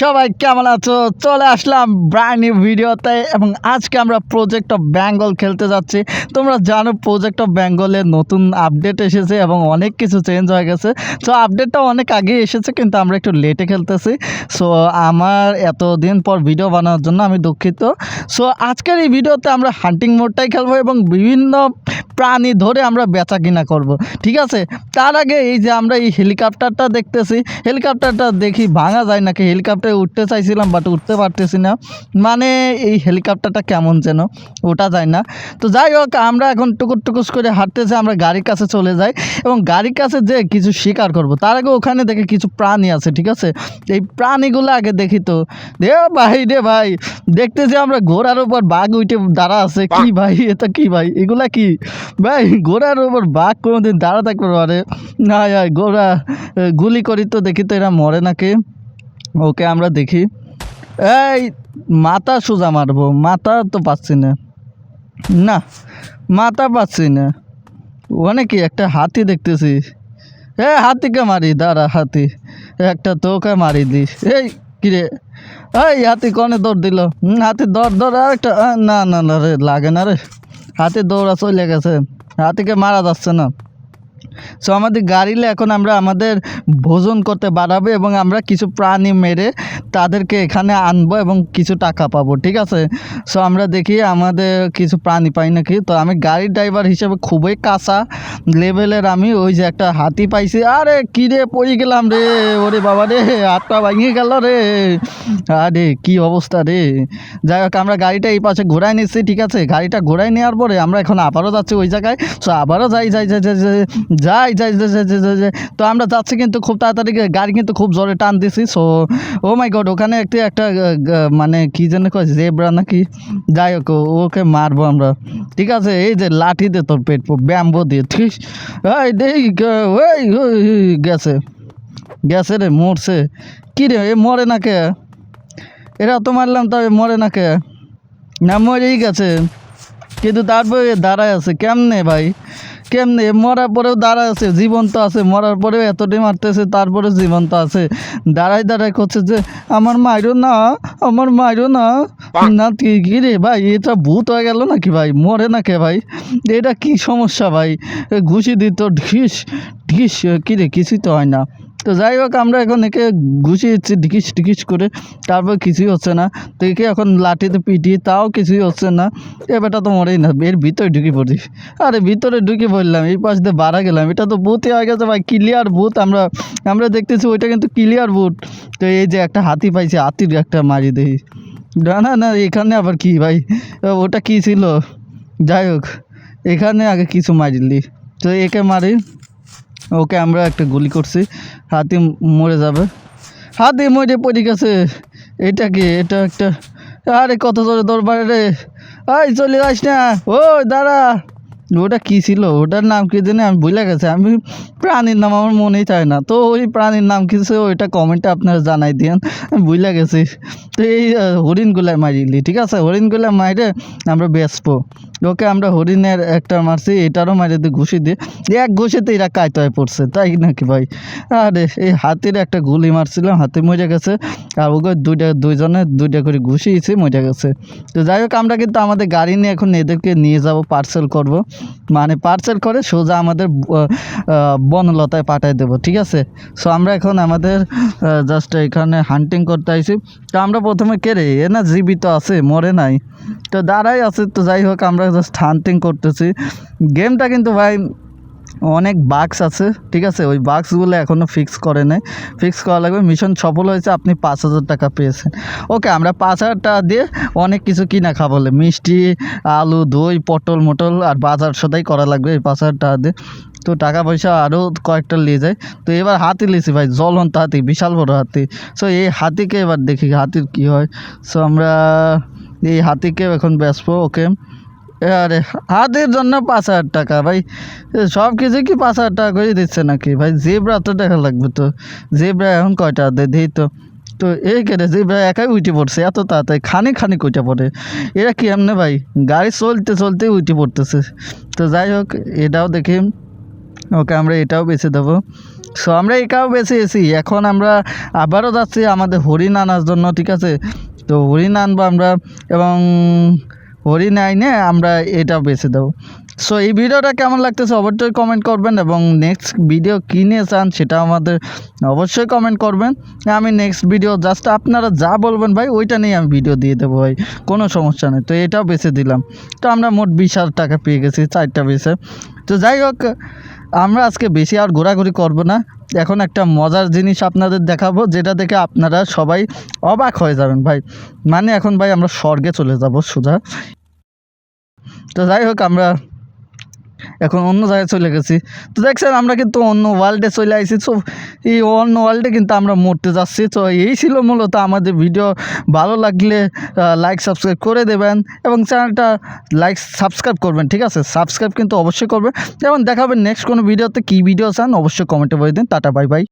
সবাই কেমন আছো? চলে আসলাম ব্র্যান্ড নিউ ভিডিওতে এবং আজকে আমরা প্রজেক্ট অফ বেঙ্গল খেলতে যাচ্ছি। তোমরা জানো প্রজেক্ট অফ বেঙ্গলের নতুন আপডেট এসেছে এবং অনেক কিছু চেঞ্জ হয়ে গেছে। সো আপডেটটা অনেক আগে এসেছে, কিন্তু আমরা একটু লেটে খেলতেছি। সো আমার এতদিন পর ভিডিও বানানোর জন্য আমি দুঃখিত। সো আজকের এই ভিডিওতে আমরা হান্টিং মোডটাই খেলব এবং বিভিন্ন প্রাণী ধরে আমরা বেচা কিনা করব, ঠিক আছে? তার আগে এই যে আমরা এই হেলিকপ্টারটা দেখতেছি হেলিকপ্টারটা দেখি, ভাঙা যায়। নাকি হেলিকপ্টারে উঠতে চাইছিলাম বাট উঠতে পারতেছি না। মানে এই হেলিকপ্টারটা কেমন যেন ওটা যায় না। তো যাই হোক আমরা এখন টুকুর টুকুস করে হাঁটতেছি আমরা গাড়ির কাছে চলে যাই এবং গাড়ির কাছে যে কিছু শিকার করব তার আগে ওখানে দেখে কিছু প্রাণী আছে ঠিক আছে? এই প্রাণীগুলো আগে দেখি তো। রে ভাই রে ভাই দেখতেছি আমরা ঘোড়ার উপর বাঘ উঠে দাঁড়া আছে কি ভাই এটা কি ভাই এগুলা কি? ভাই ঘোড়ার উপর বাঘ কোনোদিন দাঁড়া থাকবে পারে না ঘোড়া গুলি করি তো দেখি তো এরা মরে নাকি। ওকে আমরা দেখি। এই, মাথা সোজা মারবো। মাথা তো পাচ্ছি না। না, মাথা পাচ্ছি না। ওখানে কি একটা হাতি দেখতেছি? এ, হাতিকে মারি, দাঁড়া হাতি। একটা তোকে মারি দিস এই কিরে এই, হাতি কনে দৌড় দিল। হাতি দৌড় দৌড়, আর একটা না না না রে, লাগে না রে। হাতি দৌড়া চলে গেছে। হাতিকে মারা যাচ্ছে না। সো আমাদের গাড়িলে এখন আমরা আমাদের ভোজন করতে বাড়াবো এবং আমরা কিছু প্রাণী মেরে তাদেরকে এখানে আনব এবং কিছু টাকা পাবো, ঠিক আছে? সো আমরা দেখি আমাদের কিছু প্রাণী পাই নাকি। তো, আমি গাড়ির ড্রাইভার হিসেবে খুবই কাঁচা লেভেলের আমি ওই যে একটা হাতি পাইছি। আরে, কী রে, পড়ে গেলাম রে, ওরে বাবা রে হাতটা ভাঙিয়ে গেল রে। আরে, কি অবস্থা রে। যাই হোক, আমরা গাড়িটা এই পাশে ঘোরায় নিচ্ছি, ঠিক আছে? গাড়িটা ঘোরায় নেওয়ার পরে আমরা এখন আবারও যাচ্ছি ওই জায়গায়। সো আবারও যাই যাই যাই যাই যাই যাই যাই তো আমরা যাচ্ছি কিন্তু খুব তাড়াতাড়ি, গাড়ি কিন্তু খুব জোরে টান দিছি সো ও মাই গড ওখানে একটি, একটা মানে কী যেন কয় জেবরা নাকি? যাই হোক, ওকে মারবো আমরা। ঠিক আছে, এই যে লাঠি দে তোর পেট, ব্যাম্বো দিয়ে, ঠিক? ওই দেই ওই গেছে। গেছে রে, মরছে। কী রে, এ মরে না কে? এরা তো মারলাম তবে মরে না কে? না মরেই গেছে। কিন্তু তারপরে দাঁড়ায় আছে, কেমনে ভাই? কেমনে? মরার পরেও দাঁড়ায় আছে, জীবন্ত আছে। মরার পরেও এতটাই মারতেছে তারপরে জীবন্ত আছে। দাঁড়াই দাঁড়াই করছে যে, আমার মায়েরও না, আমার মায়েরও না। না, কি রে ভাই, এটা ভূত হয়ে গেল নাকি ভাই? মরে না কে ভাই? এটা কি সমস্যা ভাই? ঘুষি দিত, ঢিস ঢিস কি রে, কিছুই তো হয় না। তো যাই হোক, আমরা এখন একে ঘুষিয়ে দিচ্ছি, ঢিকিস টিকিস করে। তারপর কিছুই হচ্ছে না। তো একে এখন লাঠিতে পিটিয়ে, তাও কিছুই হচ্ছে না। এ বেটা তো মরেই না, এর ভিতরে ঢুকে পড়ি। আরে ভিতরে ঢুকে পড়লাম, এই পাশ দিয়ে বাড়া গেলাম। এটা তো ভূতই হয়ে গেছে ভাই ক্লিয়ার বুথ আমরা আমরা দেখতেছি ওইটা কিন্তু ক্লিয়ার ভূত। তো এই যে একটা হাতি পাইছে, হাতির একটা মারি দেখি না না না, এখানে আবার কি ভাই? ওটা কি ছিল? যাই হোক, এখানে আগে কিছু মারিলি। তো একে মারি। ওকে আমরা একটা গুলি করছি। হাতি মরে যাবে। হাতি মরে পড়ে গেছে। এটা কি? এটা একটা আরে কত জোরে দরবারে রে। আই চলে যাস না। ও দাঁড়া। ওটা কি ছিল? ওটার নাম কি জানি আমি ভুলে গেছে। আমি প্রাণীর নাম আমার মনেই চায় না। তো ওই প্রাণীর নাম কি ছিল ওইটা কমেন্টে আপনারা জানাই দিন। আমি ভুলে গেছি। তো এই আহ, হরিণগুলাই মারিলি ঠিক আছে? হরিণগুলা মাইরে আমরা বেচবো। ওকে আমরা হরিণের একটা মারছি, এটারও মারি দিয়ে ঘুষি দিয়ে। এক ঘুষিতে এরা কায়তো হয়ে পড়ছে, তাই নাকি ভাই? আরে, এই হাতির একটা গুলি মারছিলাম, হাতি মরে গেছে, আর ওকে দুইটা, দুইজনে দুইটা করে ঘুষিয়েছি মরে গেছে। তো যাই হোক, আমরা কিন্তু আমাদের গাড়ি নিয়ে এখন এদেরকে নিয়ে যাব পার্সেল করব। মানে পার্সেল করে সোজা আমাদের বনলতায় পাঠিয়ে দেবো, ঠিক আছে? সো আমরা এখন আমাদের জাস্ট এখানে হান্টিং করতে আইছি। তো আমরা প্রথমে কে রে? এ না জীবিত আছে, মরে নাই। তো দাঁড়াই আছে, তো যাই হোক, আমরা জাস্ট হান্টিং করতেছি। গেমটা কিন্তু ভাই, অনেক বাক্স আছে, ঠিক আছে? ওই বাক্সগুলো এখনও ফিক্স করে নাই। ফিক্স করা লাগবে। মিশন সফল হয়েছে, আপনি পাঁচ হাজার টাকা পেয়েছেন। ওকে আমরা পাঁচ হাজার টাকা দিয়ে অনেক কিছু কিনা খাবলে মিষ্টি, আলু, দই, পটল, মটল আর বাজার সদাই করা লাগবে এই পাঁচ হাজার টাকা দিয়ে। তো টাকা পয়সা আরও কয়েকটা নিয়ে যায় তো এবার হাতি লিছি ভাই, জ্বলন্ত হাতি, বিশাল বড় হাতি। সো এই হাতিকে এবার দেখি, হাতির কি হয়। সো আমরা এই হাতিকে এখন বেচবো ওকে। আরে, হাতির জন্য পাঁচ হাজার টাকা ভাই। সব কিছু কি পাঁচ হাজার টাকা করে দিচ্ছে নাকি? ভাই, জেবরা তো টাকা লাগবে তো। জেবরা এখন কয়টা? দেয় দিই তো। তো এই কেটে জেবরা একাই উঠে পড়ছে, এত তাড়াতাড়ি খানি খানি কইটা পড়ে। এরা কি এমনি ভাই? গাড়ি চলতে চলতে উঠে পড়তেছে। তো যাই হোক, এটাও দেখি। ওকে, আমরা এটাও বেছে দেবো। সো, আমরা এটাও বেছে এসি এখন আমরা আবারও যাচ্ছি আমাদের হরিণ আনার জন্য, ঠিক আছে? তো হরিণ আনব আমরা এবং হরিণ আইনে আমরা এটা বেছে দেবো। সো এই ভিডিওটা কেমন লাগতেছে অবশ্যই কমেন্ট করবেন এবং নেক্সট ভিডিও কী নিয়ে চান সেটা আমাদের অবশ্যই কমেন্ট করবেন। আমি নেক্সট ভিডিও জাস্ট আপনারা যা বলবেন ভাই, ওইটা নিয়ে আমি ভিডিও দিয়ে দেবো ভাই, কোনো সমস্যা নেই। তো এটাও বেছে দিলাম। তো আমরা মোট বিশ হাজার টাকা পেয়ে গেছি, চারটা বেছে। তো যাই হোক, আমরা আজকে বেশি আর ঘোরাঘুরি করব না। এখন একটা মজার জিনিস আপনাদের দেখাবো, যেটা দেখে আপনারা সবাই অবাক হয়ে যাবেন। ভাই মানে এখন ভাই আমরা স্বর্গে চলে যাব সোজা তো যাই হোক, আমরা এখন অন্য জায়গায় চলে গেছি। তো দেখছেন আমরা কিন্তু অন্য ওয়ার্ল্ডে চলে আসি তো এই অন্য ওয়ার্ল্ডে কিন্তু আমরা মরতে যাচ্ছি। তো এই ছিল মূলত আমাদের ভিডিও ভালো লাগলে লাইক সাবস্ক্রাইব করে দেবেন এবং চ্যানেলটা লাইক সাবস্ক্রাইব করবেন, ঠিক আছে? সাবস্ক্রাইব কিন্তু অবশ্যই করবেন। এবং দেখাবেন নেক্সট কোনো ভিডিওতে কী ভিডিও চান, অবশ্যই কমেন্টে বলে দিন। Tata bye bye